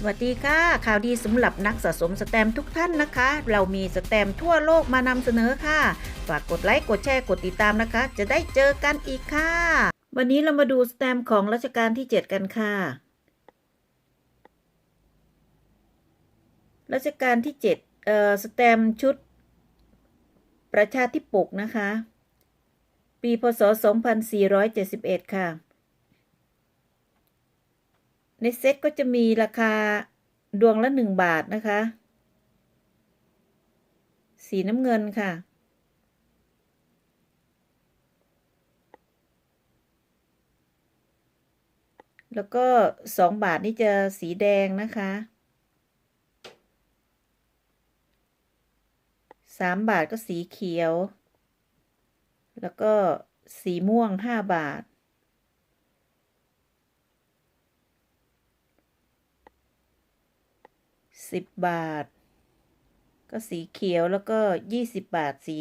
สวัสดีค่ะ ข่าวดีสำหรับนักสะสมสแตมป์ทุกท่านนะคะ เรามีสแตมป์ทั่วโลกมานำเสนอค่ะ ฝากกดไลค์ กดแชร์ กดติดตามนะคะ จะได้เจอกันอีกค่ะ วันนี้เรามาดูสแตมป์ของรัชกาลที่ 7 กันค่ะ รัชกาลที่ 7 เอ่อ สแตมป์ชุด ประชาธิปกนะคะ ปีพศ 2471 ค่ะ ในเซ็ตก็จะมีราคาดวงละหนึ่งบาทนะคะ สีน้ำเงินค่ะ แล้วก็สองบาทนี่จะสีแดงนะคะสามบาทก็สีเขียว แล้วก็สีม่วงห้าบาท สิบบาท ก็สีเขียวแล้วก็ยี่สิบบาทสี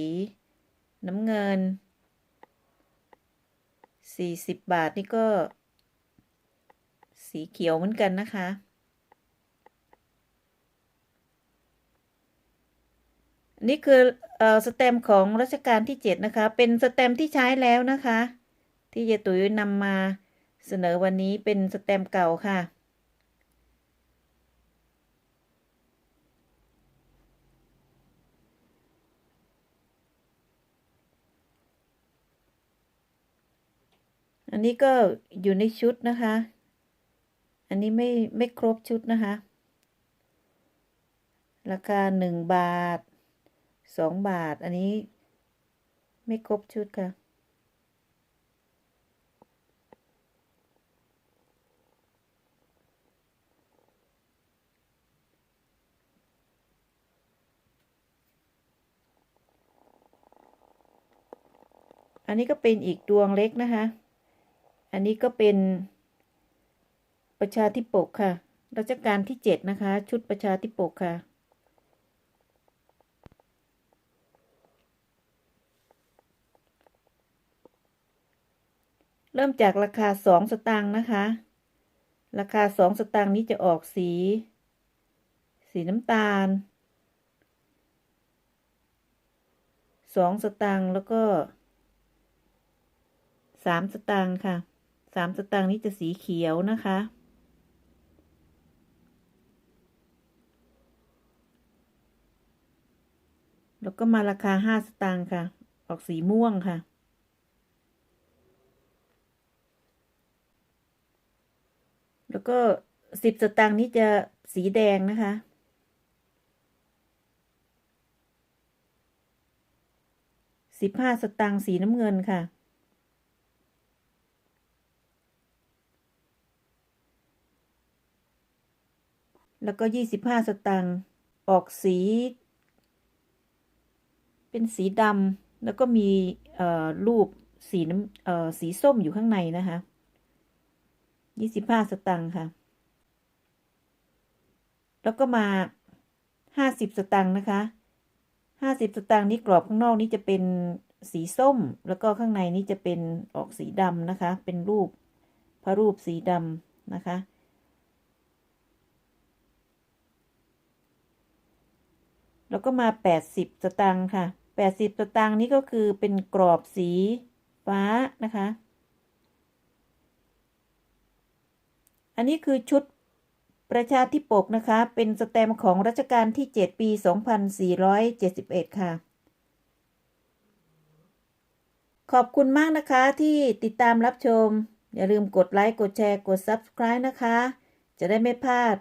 น้ำเงินสี่สิบบาทนี่ก็ สีเขียวเหมือนกันนะคะ นี่คือเอ่อสแตมของรัชกาลที่เจ็ดนะคะ เป็นสแตมที่ใช้แล้วนะคะ ที่เยตุยนำมาเสนอวันนี้เป็นสแตมเก่าค่ะ อันนี้ก็อยู่ในชุดนะคะ อันนี้ไม่ไม่ครบชุดนะคะ ราคาหนึ่งบาทสองบาท อันนี้ไม่ครบชุดค่ะ อันนี้ก็เป็นอีกดวงเล็กนะคะ อันนี้ก็เป็นประชาธิปกค่ะ รัชกาลที่เจ็ดนะคะ ชุดประชาธิปกค่ะ เริ่มจากราคาสองสตางค์นะคะ ราคาสองสตางค์นี้จะออกสี สีน้ำตาลสองสตางค์แล้วก็สามสตางค์ค่ะ สามสตางค์นี้จะสีเขียวนะคะ แล้วก็มาราคาห้าสตางค์ค่ะ ออกสีม่วงค่ะ แล้วก็สิบสตางค์นี้จะสีแดงนะคะสิบห้าสตางค์สีน้ำเงินค่ะ แล้วก็ยี่สิบห้าสตางค์ออกสี เป็นสีดำแล้วก็มีรูปสีน้ำสีส้มอยู่ข้างในนะคะยี่สิบห้าสตางค์ค่ะ แล้วก็มาห้าสิบสตางค์นะคะห้าสิบสตางค์นี้กรอบข้างนอกนี้จะเป็นสีส้ม แล้วก็ข้างในนี้จะเป็นออกสีดำนะคะ เป็นรูปพระรูปสีดำนะคะ แล้วก็มาแปดสิบสตางค์ค่ะแปดสิบสตางค์นี้ก็คือเป็นกรอบสีฟ้านะคะ อันนี้คือชุดประชาธิปกนะคะ เป็นสแตมของรัชกาลที่ 7 ปี 2471 ค่ะ ขอบคุณมากนะคะที่ติดตามรับชม อย่าลืมกดไลค์ กดแชร์ กด Subscribe นะคะ จะได้ไม่พลาด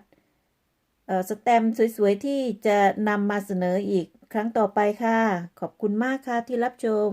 สแตมสวยๆ ที่จะนำมาเสนออีกครั้งต่อไปค่ะ ขอบคุณมากค่ะที่รับชม